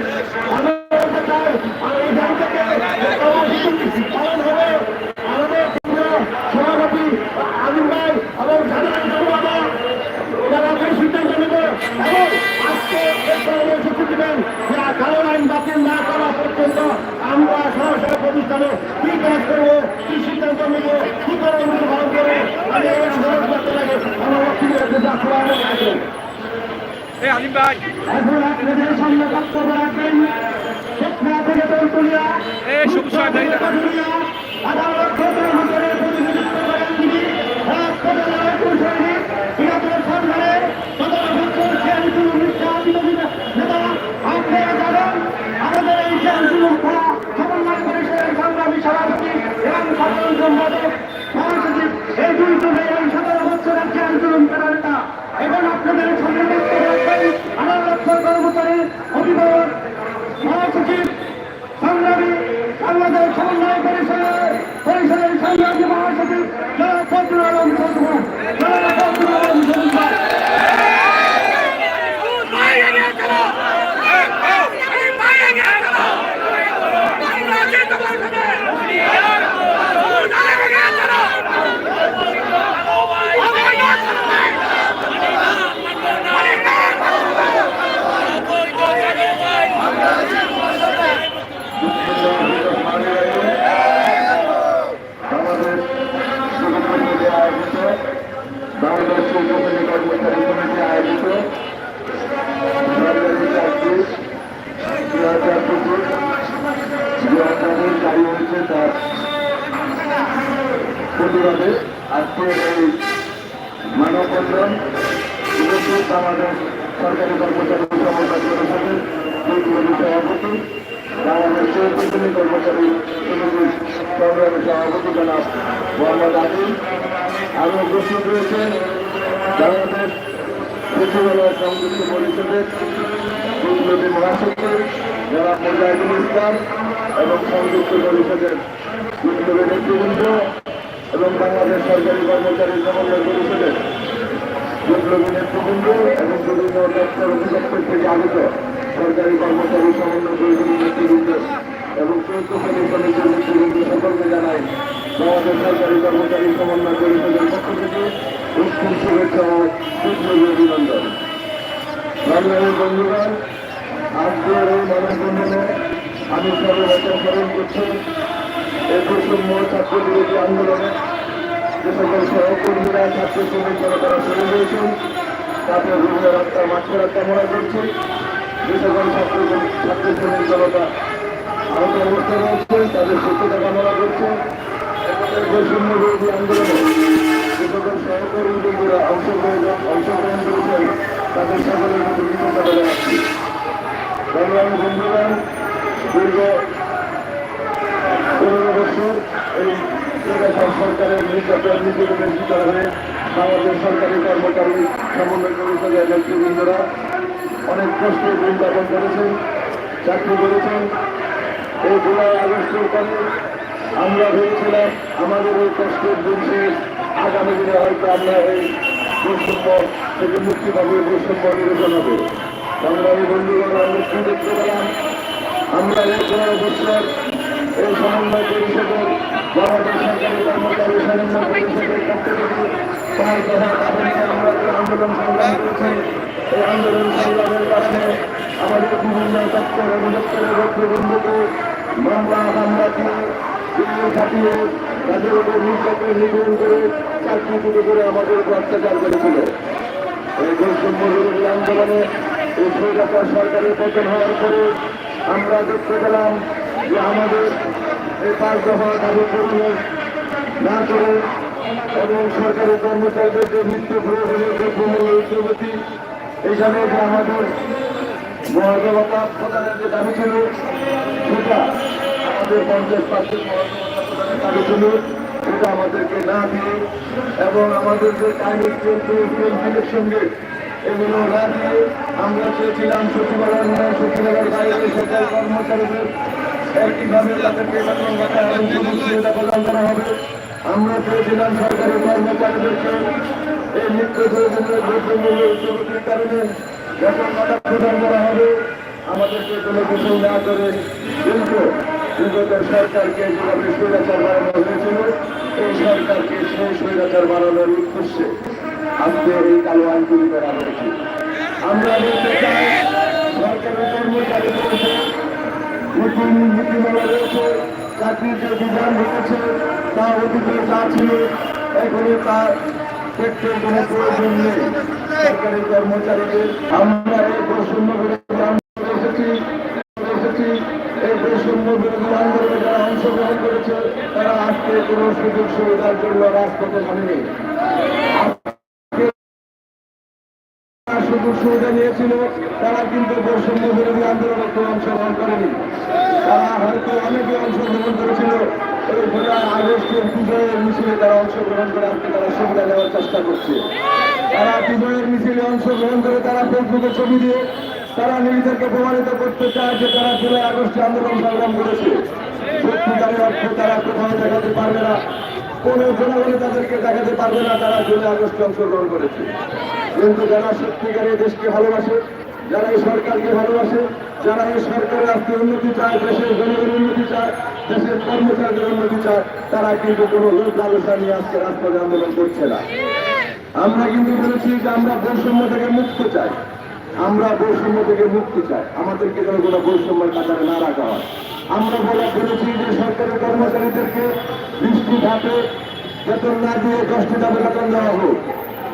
Thank you. প্রতিবাদে আজকে এই মানববন্ধন উপস্থিত আমাদের সরকারি কর্মচারী সমন্বয় পরিষদের সভাপতি বাংলাদেশ শিল্পকর্মী কর্মচারী সমিতির সংগ্রামী সভাপতি জনাব মোহাম্মদ আদিল আরও উপস্থিত রয়েছেন বাংলাদেশ সচিবালয় সংযুক্ত পরিষদের বিপ্লবী মহাসচিব জনাব মুজাহিদুল ইসলাম এবং সংযুক্ত পরিষদের বিপ্লবী নেতৃবৃন্দ এবং বাংলাদেশ সরকারি কর্মচারী সমন্বয় পরিষদের বিপ্লবী নেতৃবৃন্দ এবং বিভিন্ন দপ্তর অধিদপ্তর থেকে আগত সরকারি কর্মচারী সমন্বয় পরিষদের নেতৃবৃন্দ এবং চৌদ্দ সমিতির নেতৃবৃন্দ সকলকে জানাই, বাংলাদেশ সরকারি কর্মচারী সমন্বয় পরিষদের পক্ষ থেকে উৎসব শুভেচ্ছা ও অভিনন্দন। বাংলাদেশ বন্ধুগণ, আজকের এই মানববন্ধনে আমি সর্ববচন স্মরণ করছি একুশম্য ছাত্র বিরোধী আন্দোলনে যে সকল সহকর্মীরা ছাত্র শ্রমিক তারা শুরু হয়েছেন তাদের বিভিন্ন রাস্তা মাঠ ফেরার কামনা করছি, যে সকল ছাত্র ছাত্র শ্রমিক জনতা আহত অবস্থায় রয়েছে, তাদের সুস্থতা কামনা করছে। বৈষম্য বিরোধী আন্দোলনে যে সকল সহকর্মী বন্ধুরা অংশগ্রহণ অংশগ্রহণ করেছেন। তাদের সকলের প্রতি কৃতজ্ঞতা জানাচ্ছি। সংগ্রামী বন্ধুগণ দীর্ঘ পনেরো বছর এই সরকারের নির্যাতন নিপীড়নের শিকার হয়ে বাংলাদেশ সরকারি কর্মচারী সমন্বয় পরিষদের নেতৃবৃন্দরা অনেক কষ্টে যাপন করেছেন, চাকরি আমরা ভেবেছিলাম আমাদের এই কষ্টের দিন আগামী দিনে হয়তো আমরা এই বৈষম্য থেকে মুক্তি পাবো বৈষম্য নিরসন হবে। সংগ্রামী বন্ধুগণ, আমরা কি দেখতে পেলাম? আমরা এই পনেরো বছর এই সমন্বয় পরিষদের, বাংলাদেশ সরকারি কর্মচারী সমন্বয় পরিষদের পক্ষ থেকে আমরা যে আন্দোলন সংগ্রাম এই আন্দোলন সংগ্রামের কারণে আমাদের বিভিন্ন দপ্তর অধিদপ্তরের নেতৃবৃন্দকে মামলা, হামলা দিয়ে খাটিয়ে তাদের করে আমাদের উপর অত্যাচার করেছিল এই এই স্বৈরাচার সরকারের পতন হওয়ার পরে আমরা দেখতে পেলাম যে আমাদের এই পাঁচ দফা দাবি পূরণের না করে যে নিত্য প্রয়োজনীয় দ্রব্যমূল্য উদ্যোগতি এখানে যে আমাদের মহাজনতা প্রদানের আমাদের মহাজনতা প্রদানের সেটা আমাদেরকে না দিয়ে এবং আমাদের যে পেন্সিলের সঙ্গে এগুলো না দিয়ে আমরা চেয়েছিলাম সচিবালয় সচিবালয়ের বাইরে সরকারি কর্মচারীদের একইভাবে প্রদান করা হবে। আমরা চেয়েছিলাম সরকারি কর্মচারীদেরকে এই নিত্য প্রয়োজনীয় দ্রব্যমূল্য উদ্যোগতির কারণে বেতন প্রদান করা হবে, আমাদেরকে কোনো কিছু না করে কিন্তু বিগত সরকারকে যেভাবে স্বৈরাচার বানানো হয়েছিল, এই সরকারকে সেই স্বৈরাচার বানানোর উদ্দেশ্যে আজকে এই কালো আইন তৈরি করা হয়েছে আমরা বলতে চাই, সরকারের কর্মচারী রয়েছে নীতিমালা রয়েছে চাকরির যে বিধান রয়েছে তা অতীতে যা ছিল এখনই তার প্রয়োজন নেই। সরকারি কর্মচারীদের আমরা এই বৈষম্য বিরোধী আন্দোলনে এসেছি এসেছি এই বৈষম্য বিরোধী আন্দোলনে অংশগ্রহণ করেছে, তারা আজকে কোনো সুযোগ সুবিধার জন্য রাজপথে নামেনি সুযোগ সুবিধা নিয়েছিল, তারা কিন্তু বৈষম্য বিরোধী আন্দোলনে কেউ অংশগ্রহণ করেনি। তারা হয়তো অনেকে অংশগ্রহণ করেছিল, এই জুলাই আগস্টের বিজয়ের মিছিলে তারা অংশগ্রহণ করে আজকে তারা সুবিধা নেওয়ার চেষ্টা করছে। তারা বিজয়ের মিছিলে অংশগ্রহণ করে তারা ফেসবুকে ছবি দিয়ে তারা নিজেদেরকে প্রমাণিত করতে চায় যে তারা জুলাই আগস্টে আন্দোলন সংগ্রাম করেছে। সত্যিকারের অর্থে তারা কোথাও দেখাতে পারবে না। কোন জনগণে তাদেরকে দেখাতে পারবে না, তারা জুলাই আগস্টে অংশগ্রহণ করেছে। কিন্তু যারা সত্যিকার এই দেশকে ভালোবাসে, যারা এই সরকারকে ভালোবাসে, যারা এই সরকারের আজকে উন্নতি চায়, দেশের জনগণের উন্নতি চায়, দেশের কর্মচারীদের উন্নতি চায়, তারা কিন্তু কোনো লোক লালসা নিয়ে আজকে রাজপথে আন্দোলন করছে না। আমরা কিন্তু বলেছি যে আমরা বৈষম্য থেকে মুক্ত চাই। আমরা বৈষম্য থেকে মুক্তি চাই। আমাদেরকে যেন কোনো বৈষম্যের কাতারে না রাখা হয়। আমরা বলা বলেছি যে সরকারি কর্মচারীদেরকে বৃষ্টি ধাপে বেতন না দিয়ে দশটি ধাপে বেতন দেওয়া হোক।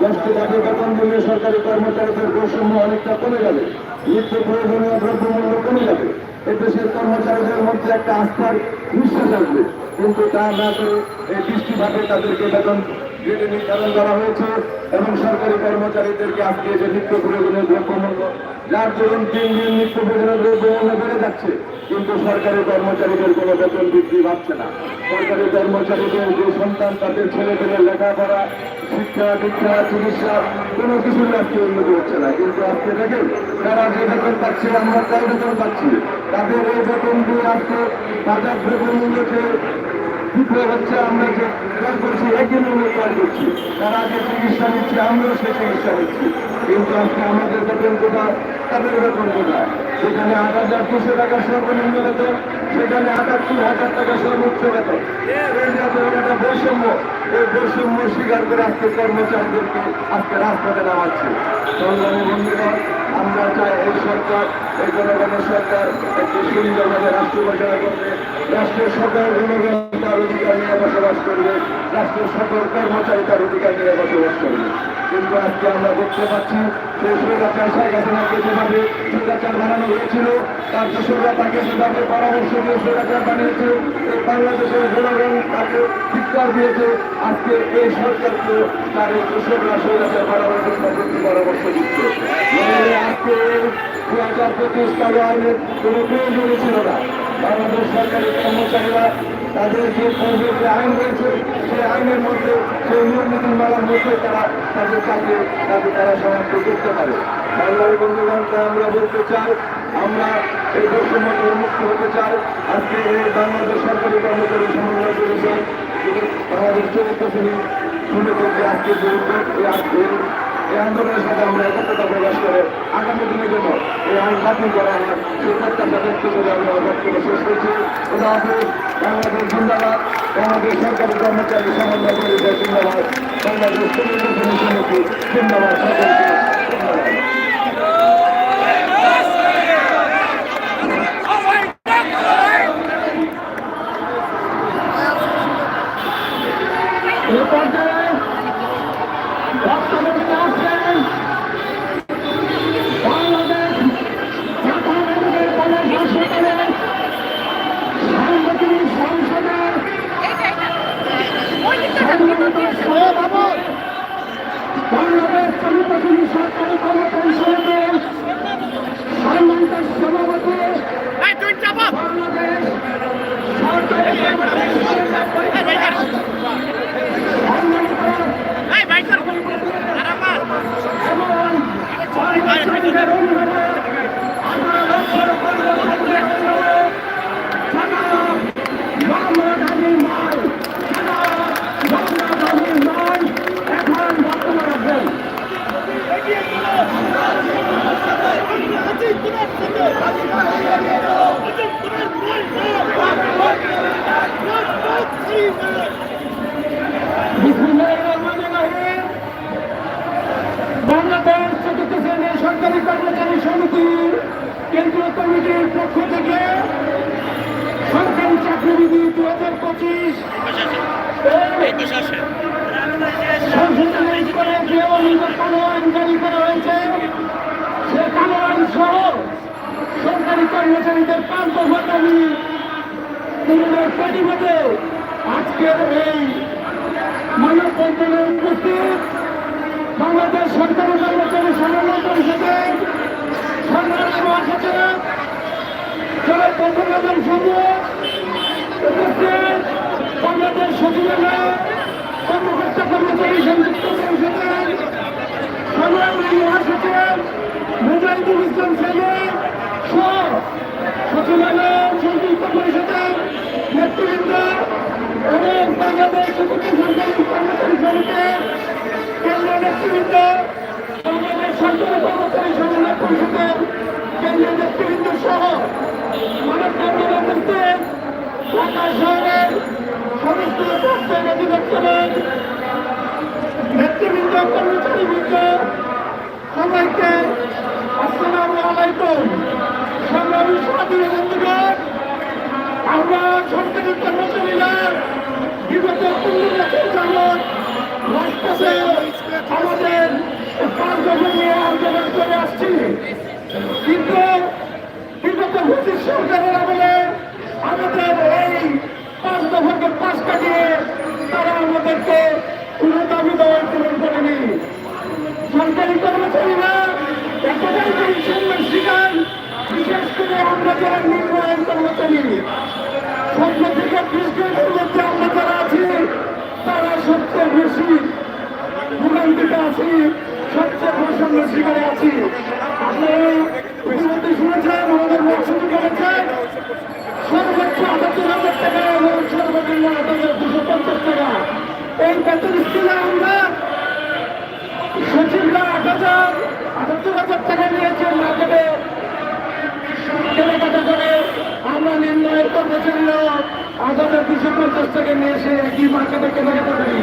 দশটি ধাপে বেতন দিলে সরকারি কর্মচারীদের বৈষম্য অনেকটা কমে যাবে। নিত্য প্রয়োজনীয় দ্রব্যমূল্য কমে যাবে। এদেশের কর্মচারীদের মধ্যে একটা আস্থার নিঃশ্বাস আসবে। কিন্তু তা না করে এই বৃষ্টিভাবে তাদেরকে বেতন গ্রেডে নির্ধারণ করা হয়েছে এবং সরকারি কর্মচারীদেরকে আজকে যে নিত্য প্রয়োজনীয় দ্রব্যমূল্য, যার দরুন তিন দিন নিত্য প্রয়োজনীয় দ্রব্যমূল্য বেড়ে যাচ্ছে, কিন্তু সরকারি কর্মচারীদের কোনো বেতন বৃদ্ধি পাচ্ছে না। সরকারি কর্মচারীদের যে সন্তান, তাদের ছেলেপেলে লেখাপড়া, শিক্ষা, দীক্ষা, চিকিৎসা, কোনো কিছুর আজকে উন্নতি হচ্ছে না। কিন্তু আজকে দেখেন তারা যে বেতন পাচ্ছে, আমরা তাই বেতন পাচ্ছি। তাদের এই বেতন দিয়ে আজকে বাজার দ্রব্য মূল্যকে হচ্ছে আমরা যে ক্রয় করছি, একই মূল্যে ক্রয় করছি। তারা যে চিকিৎসা নিচ্ছে আমরাও সেই চিকিৎসা নিচ্ছি। কিন্তু আজকে আমাদের বেতন কোথায় তাদের বেতন কোথায়? সেখানে আট হাজার দুশো টাকা সর্বনিম্ন বেতন, সেখানে আটাত্তর হাজার টাকা সর্বোচ্চ বেতন। এই যে এত একটা বৈষম্য, এই বৈষম্য স্বীকার করে আজকে কর্মচারীদেরকে আজকে রাজপথে নামাচ্ছে। সংগ্রামী বন্ধুগণ, আমরা চাই এই সরকার, এই জনগণের সরকার একটি সুন্দরভাবে রাষ্ট্র পরিচালনা করবে। রাষ্ট্রের সকল জনগণ তার অধিকার নিয়ে বসবাস করবে রাষ্ট্রের সকল কর্মচারী তার অধিকার নিয়ে বসবাস করবে। কিন্তু আজকে আমরা দেখতে পাচ্ছি যে স্বৈরাচার শেখ হাসিনাকে যেভাবে স্বৈরাচার বানানো হয়েছিল তার দোষরা তাকে যেভাবে পরামর্শ দিয়ে স্বৈরাচার বানিয়েছে। এই বাংলাদেশের জনগণ তাকে ধিক্কার দিয়েছে। আজকে এই সরকারকে তার এই দোষরা স্বৈরাচার বানানোর জন্য পরামর্শ দিচ্ছে। আজকে দু হাজার পঁচিশ কালো আইনের কোনো প্রয়োজনই ছিল না। বাংলাদেশ সরকারি কর্মচারীরা তাদের যে পূর্বের যে আইন রয়েছে, সেই আইনের মধ্যে, সেই নিয়ম নীতিমালার মধ্যে তারা তাদের চাকরি, তাদের তারা সমাপ্ত করতে পারে। বাংলার বন্ধুগণকে আমরা বলতে চাই, আমরা এই বৈষম্য মুক্ত হতে চাই। আজকে এই বাংলাদেশ সরকারি কর্মচারী সমন্বয় করেছেন আমাদের চতুর্থ শ্রেণি শুনে করতে আজকে এই এই আন্দোলনের সাথে আমরা একত্রতা প্রকাশ করে আগামী দিনের জন্য এই আইন বাতিল করা হয় সেই ব্যক্ত করে আমি আমার বক্তব্য শেষ করছি। বাংলাদেশ জিন্দাবাদ, বাংলাদেশ সরকারি কর্মচারী সমন্বয় পরিষদ জিন্দাবাদ বাংলাদেশ জিন্দাবাদ ধন্যবাদ এ পর্যায়ে বক্তব্য দিতে আসছেন বাংলাদেশ জাতীয় মেডিকেল কলেজ হাসপাতালের সাংগঠনিক সংসদের সম্মানিত সভাপতি বাংলাদেশ চলিতশীল সরকারি কর্মচারী সমিতির সম্মানিত সভাপতি বাংলাদেশ সরকারি কর্মচারী সমিতির সম্মানিত এখন বক্তব্য রাখবেন কমিটির পক্ষ থেকে সরকারি চাকরিবিধি দু হাজার পঁচিশ করে হয়েছে। সে সহ সরকারি কর্মচারীদের পাঁচ আজকের বাংলাদেশ সরকারি কর্মচারী সমন্বয় পরিষদের সংগ্রামী মহাসচিব জনাব বন্ধুবান্ধব সংঘ উপস্থিত বাংলাদেশ সচিবালয় কর্মকর্তা কর্মচারী সংযুক্ত পরিষদের সংগ্রামী মহাসচিব মুজাহিদুল ইসলাম সাহেব সহ সচিবালয় সংযুক্ত পরিষদের নেতৃবৃন্দ এবং বাংলাদেশ সরকারি কর্মচারী সমিতির কেন্দ্রীয় নেতৃবৃন্দ সরকারি কর্মচারী সমন্বয় পরিষদের কেন্দ্রীয় নেতৃবৃন্দ সহ মানববন্ধন উপস্থিত ঢাকা শহরের সমস্ত প্রত্যেক অধিদপ্তরের নেতৃবৃন্দ কর্মচারীবৃন্দ সবাইকে আসসালামু আলাইকুম সংগ্রামী সাথী বন্ধুগণ আমরা সরকারি কর্মচারীরা বিগত পনেরো বছর যাবৎ আমাদের কার্যক্রম নিয়ে আন্দোলন করে আসছি কিন্তু বিগত ব্রিটিশ সরকারের আমলে আমাদের এই পাঁচ দফাকে পাশ কাটিয়ে তারা আমাদেরকে কোনো দাবি দেওয়ার পূরণ করেনি সরকারি কর্মচারীরা এতটাই পরিশ্রমের শিকার বিশেষ করে আমরা যারা নির্বাহী কর্মচারী স্বপ্ন থেকে কৃষ্ণের মধ্যে আমরা যারা আছি, তারা সবচেয়ে বেশি ভোগান্তিতে আছি। সবচেয়ে বৈষম্যের শিকারে আছি আপনারা ইতিমধ্যে শুনেছেন আমাদের মহাসচিব বলেছেন সর্বোচ্চ আটাত্তর হাজার টাকা এবং সর্বনিম্ন আট হাজার দুশো পঞ্চাশ টাকা এই বেতন স্কেলে আমরা সচিবরা আট হাজার আটাত্তর হাজার টাকা নিয়েছে মার্কেটে কেনাকাটা করে আমরা নির্ণয়ের কর্মচারীরা আট হাজার দুশো পঞ্চাশ টাকা নিয়ে এসে একই মার্কেটে কেনাকাটা করি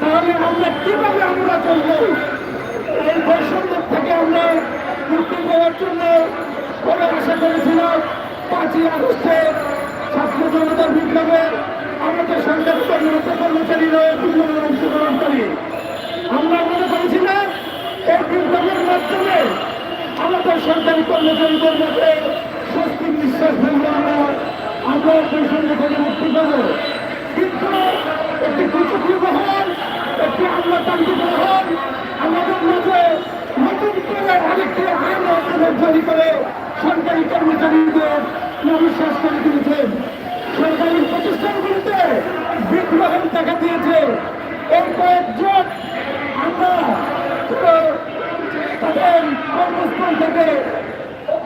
তাহলে আমরা কীভাবে আমরা চলবো? এই বৈষম্য থেকে আমরা মুক্তি পাওয়ার জন্য করে আশা করেছিলাম। পাঁচই আগস্টে ছাত্র জনতার বিপ্লবে আমাদের সরকারি কর্মরত কর্মচারীরা বিপ্লবে অংশগ্রহণ করি আমরা মনে করেছিলাম এই বিপ্লবের মাধ্যমে আমাদের সরকারি কর্মচারীদের মধ্যে স্বস্তির নিঃশ্বাস ফেলব আমরা। আমরা বৈষম্য থেকে মুক্তি পাবো। কিন্তু একটি কুচুকি মহল একটি আমলাতান্ত্রিক মহল আমাদের মাঝে নতুন করে আরেকটি আইন জারি করে সরকারি কর্মচারীদের নবিশ্বাস করে দিয়েছেন সরকারি প্রতিষ্ঠানগুলিতে বিদ্রোহের দেখা দিয়েছে এই কয়েকজন আমরা তাদের কর্মস্থল থেকে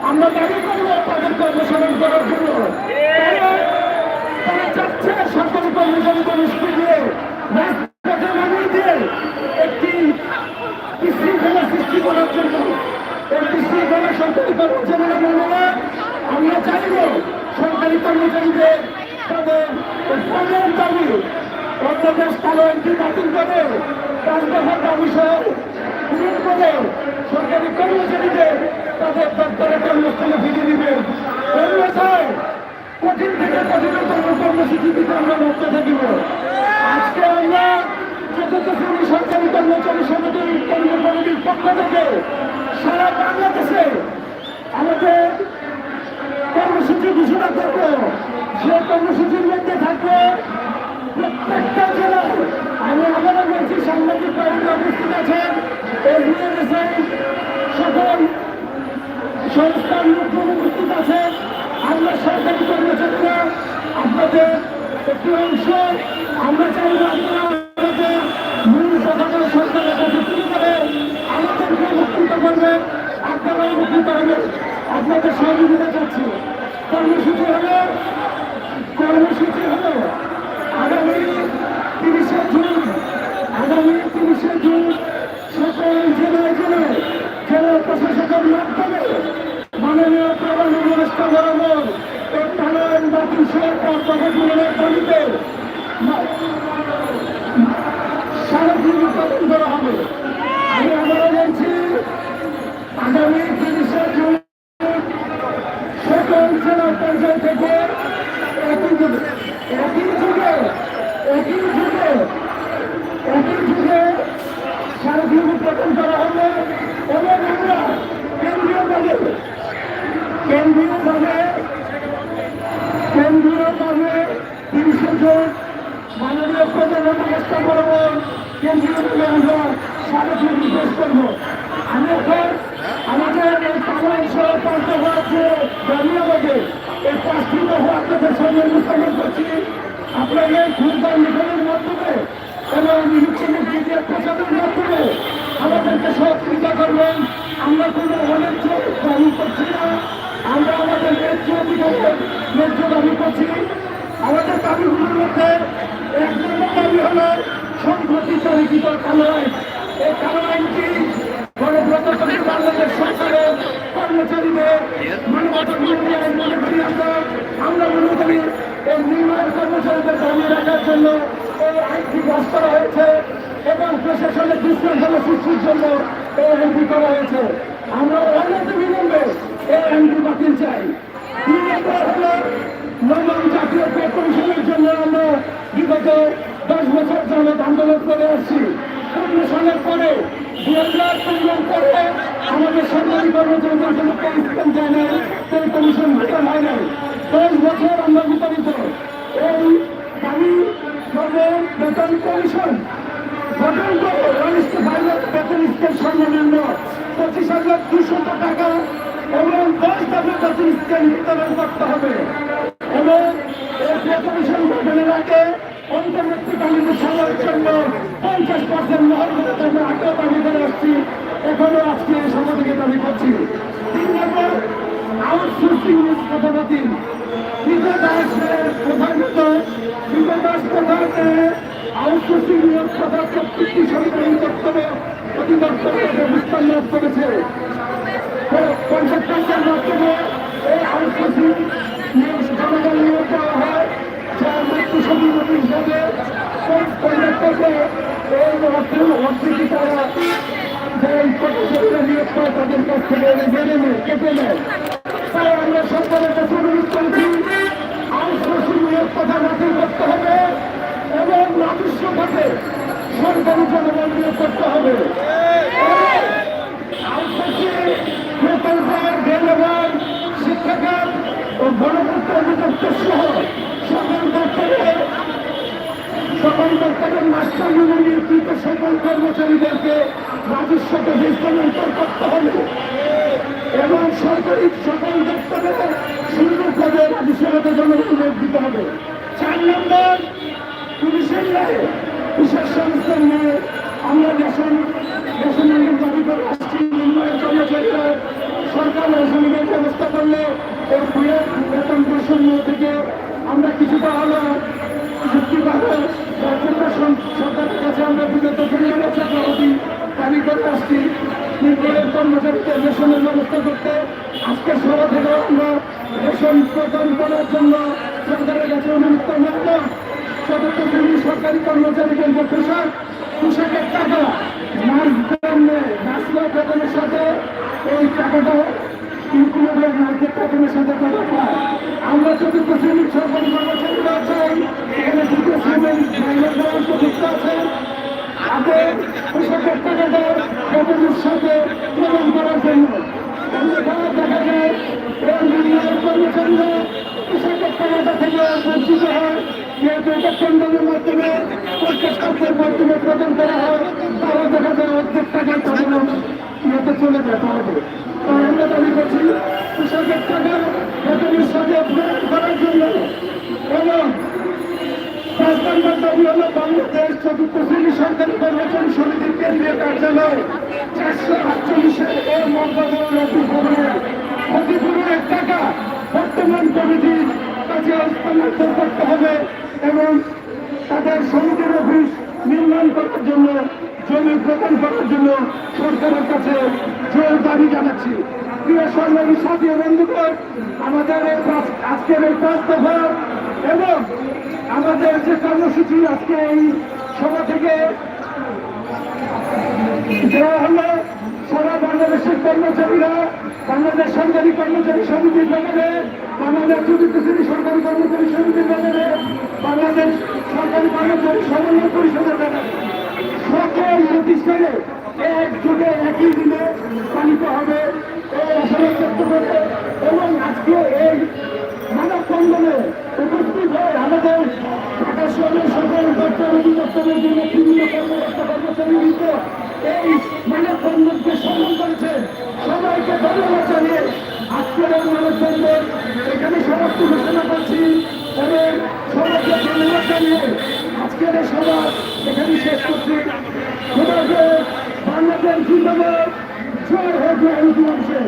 আমরা দাবি করব তাদের কর্মসরণ করার জন্য কারণ তারা চাচ্ছে সরকারি কর্মচারীদের স্কুল দিয়ে রাজপথে নামিয়ে দিয়ে একটি বিশৃঙ্খলা সৃষ্টি করার জন্য এই বিশৃঙ্খলা সরকারি কর্মচারীরা মনে না আমরা চাইব সরকারি কর্মচারীদের তাদের পদের দাবি এন্ট্রি বাতিল করে দফার দাবি সহ পূরণ করে সরকারি কর্মচারীদের তাদের দপ্তরে কর্মস্থলে ফিরিয়ে দিবেন অন্যথায় কঠিন থেকে কঠিনতম কর্মসূচি দিতে আমরা মুক্ত থাকিব। আজকে আমরা চতুর্থ শ্রেণি সরকারি কর্মচারী সমিতির কর্ম কমিটির পক্ষ থেকে সারা বাংলাদেশে আমাদের কর্মসূচি ঘোষণা করব। সে কর্মসূচির মধ্যে থাকবে প্রত্যেকটা জেলায় আমি আবারও বলছি সাংবাদিক বাহিনী উপস্থিত আছেন এগিয়ে গেছেন সকল সংস্থার লোকজন উপস্থিত আছেন আমরা সরকারি কর্মচারীরা, আপনাদের একটি অংশ, আমরা চাইব আপনারা আমাদের মূল পতাকা সরকারের কাছে তুলে করে আমাদেরকে উপকৃত করবেন আপনারাও উপকৃত হবেন। আপনাদের সহযোগিতা চাচ্ছি কর্মসূচি হলো কর্মসূচি হলো আগামী তিরিশে জুন, আগামী তিরিশে জুন সকল জেলায় জেলায় জেলা প্রশাসকের মাধ্যমে এই টানায়ন বাতিল সরকার প্রকল্পের দাবিতে সারাদিন উৎপাদন করা হবে আমি আবারও বলছি আগামী তিরিশে জুন সকল জেলা পর্যায় থেকে একই যুগে একই যুগে একই যুগে একই যুগে স্মারকলিপি প্রদান করা হবে এবং আমরা কেন্দ্রীয়ভাবে কেন্দ্রীয়ভাবে কেন্দ্রীয়ভাবে তিরিশে জুন মাননীয় প্রধান উপদেষ্টা বরাবর কেন্দ্রীয়ভাবে আমরা স্মারকলিপি পেশ করব আমি এখন আমাদের এই পালন সহ পাঁচ হচ্ছে জানিয়াবাদে এই পাঁচটি দফা আপনাদের সামনে উপস্থাপন করছি আপনাদের ফুলদার লিখনের মাধ্যমে এবং ইলেকট্রনিক মিডিয়া প্রচারের মাধ্যমে আমাদেরকে সহযোগিতা করবেন। আমরা কোনো অন্যায্য দাবি করছি না। আমরা আমাদের ন্যায্য অধিকারের ন্যায্য দাবি করছি। আমাদের দাবিগুলোর মধ্যে এক নম্বর দাবি হল সম্প্রতি চালিত কালো আইন এই কালো আইনটি গণপ্রজাতন্ত্রী বাংলাদেশ সরকারের কর্মচারীদের মানবাধিকার নিয়ে মনে আমরা আমরা মনে করি এই নির্মাণ কর্মচারীদের দাবি রাখার জন্য এই আইনটি পাস করা হয়েছে এবং প্রশাসনের বিশৃঙ্খলা সৃষ্টির জন্য এই আইনটি করা হয়েছে। আমরা অনেক বিলম্বে এই আইনটি বাতিল চাই। দুই নম্বর হলো নবম জাতীয় পে কমিশনের জন্য আমরা বিগত দশ বছর যাবৎ আন্দোলন করে আসছি। কমিশনের পরে দু হাজার পনেরো পরে আমাদের সরকারি কর্মচারীদের জন্য পে স্কিম দেয় নাই পে কমিশন ভাতা হয় নাই। দশ বছর আমরা বিতাড়িত এই দাবি করবে বেতন কমিশন গঠন করে ভাইরাস বেতন স্কেল সর্বনিম্ন পঁচিশ হাজার দুশত টাকা এবং দশ দফা বেতন স্কেল বিতরণ করতে হবে এবং এই কমিশন গঠনের আগে অন্তর্বর্তীকালীন সময়ের জন্য পঞ্চাশ পার্সেন্ট মহল আমরা আগেও দাবি করে আসছি এখনও আজকে এই সময় থেকে দাবি করছি তিন নম্বর আউটসোর্সিং কথা আউটসোর্সিং নিয়োগ কথা প্রত্যেকটি সরকারি দপ্তরে অধিদপ্তরে ব্যবস্থা নিয়োগ করেছে। কন্ট্রাক্টারদের মাধ্যমে এই আউটসোর্সিং নিয়োগ জনগণ নিয়োগ দেওয়া হয় যার মৃত্যু সমীপতি হিসাবে কন্ট্রাক্টরকে এই অর্থ অর্থনীতি তারা যে কর্মচারীরা নিয়োগ করে তাদের কাছ থেকে কেটে নেয়। তাই আমরা সরকারের কাছে অনুরোধ করেছি নিয়োগ কথা বাতিল করতে হবে এবং রাজস্ব খাতে সরকারি জনগণ করতে হবে। আউটসোর্সিং প্রকল্পের রেলওয়ার শিক্ষাখাত ও গণপূর্ত অধিদপ্তর সহ সকল দপ্তরে, সকল দপ্তরের মাস্টার নিয়োজিত সকল কর্মচারীদেরকে রাজস্বকে স্থানান্তর করতে হবে। এবং সরকারি সকল দপ্তরে শূন্য পদে রাজস্বকে জনগণ নিয়োগ দিতে হবে। চার নম্বর, পুলিশের রায়ে বিশেষ সংস্থার নিয়ে আমরা রেশন রেশনের দাবি করে আসছি নির্মাণ কর্মচারীরা সরকার রেশনের ব্যবস্থা করলে এই ভুলের বেতন বৈষম্য থেকে আমরা কিছুটা হলো চুক্তি পাবো। সরকারের কাছে আমরা বিগত পনেরো বছর দাবি করে আসছি। নির্মাণের কর্মচারীদের রেশনের ব্যবস্থা আজকে সভা থেকে আমরা রেশন প্রদান করার জন্য সরকারের কাছে অনুরোধ সরকারি কর্মচারীদের যে পোশাক, পোশাকের টাকা মাস বেতনের সাথে এই টাকাটা ইনক্লুডেড মার্কেট বেতনের সাথে টাকা আমরা চতুর্থ শ্রেণির সরকারি কর্মচারীরা চাই, এখানে অন্তর্ভুক্ত আগে পোশাকের টাকাটা বেতনের সাথে প্রদান করার জন্য। দেখা যায় কর্মচারীরা পোশাকের টাকাটা থেকে বঞ্চিত হয়। যেহেতু এটা মাধ্যমে প্রত্যেকের মাধ্যমে প্রদান করা হয় দেখা যায় অর্ধেক টাকায় তাদের ইয়েতে চলে যায় তাহলে। তাই কৃষকের টাকা সাথে প্রদান করার জন্য। এবং নম্বর দাবি হলো চতুর্থ শ্রেণি সরকারি কর্মচারী সমিতির কেন্দ্রীয় কার্যালয় চারশো আটচল্লিশের এ মর্যাদা অফিস ভবনে ক্ষতিপূরণের টাকা বর্তমান কমিটির কাছে হস্তান্তর করতে হবে এবং তাদের সমিতির অফিস নির্মাণ করার জন্য, জমি প্রদান করার জন্য সরকারের কাছে জোর দাবি জানাচ্ছি। প্রিয় সরকারি সাথী বন্ধুগণ, আমাদের এই আজকের এই পাঁচ দফা এবং আমাদের যে কর্মসূচি আজকে এই সভা থেকে দেওয়া হলো সারা বাংলাদেশের কর্মচারীরা, বাংলাদেশ সরকারি কর্মচারী সমিতির ব্যাপারে আমাদের চতুর্থ সরকারি কর্মচারী সমিতির ব্যানারে বাংলাদেশ সরকারি কর্মচারী সমন্বয় পরিষদের ব্যানারে সকল প্রতিষ্ঠানে একযোগে, একই দিনে পালিত হবে এই আশাবাদ ব্যক্ত এবং আজকে এই মানব বন্ধনে উপস্থিত হয়ে আমাদের শহরের সকল দপ্তর, অধিদপ্তরের জন্য বিভিন্ন কর্মকর্তা কর্মচারীবৃন্দ এই মানব বন্ধনকে সম্মান করেছে। সবাইকে ধন্যবাদ জানিয়ে আজকের এই মানব বন্ধন এখানে সমাপ্ত ঘোষণা করছি। এবং সবাইকে ধন্যবাদ জানিয়ে আজকের এই সভা এখানে শেষ করছি। বাংলাদেশ জিন্দাবাদ। জয় হোক মেহরুদ্দিন দিবসে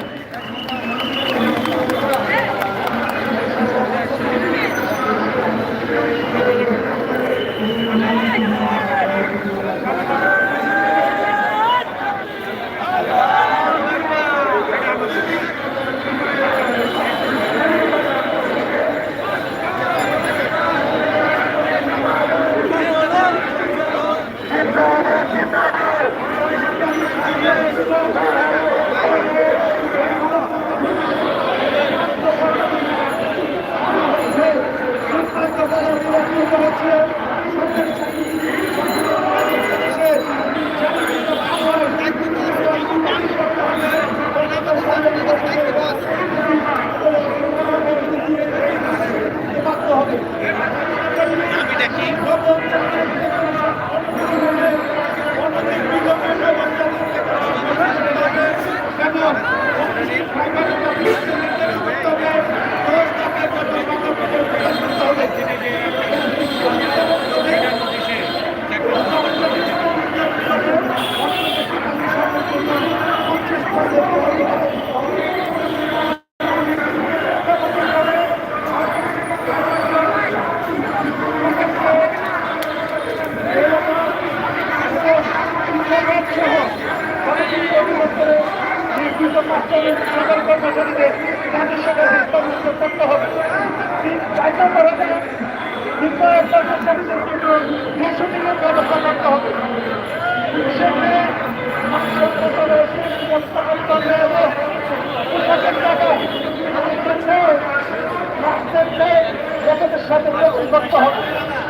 সাথে করতে হবে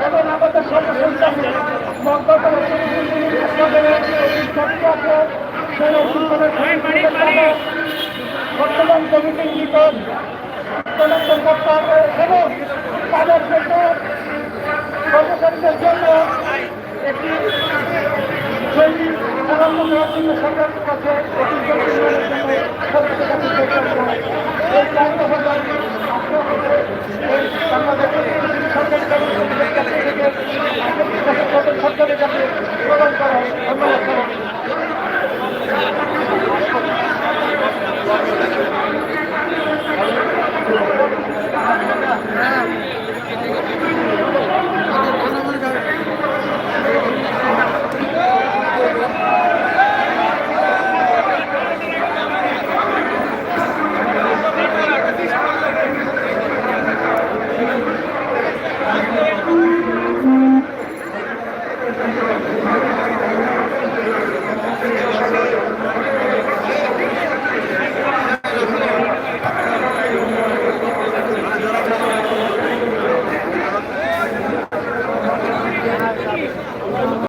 এবং আমাদের সর্বসংখ্যাকে বর্তমান কমিটির নিকট এবং তাদের কর্মচারীদের জন্য একটি সরকারের কাছে সরকারের কাছে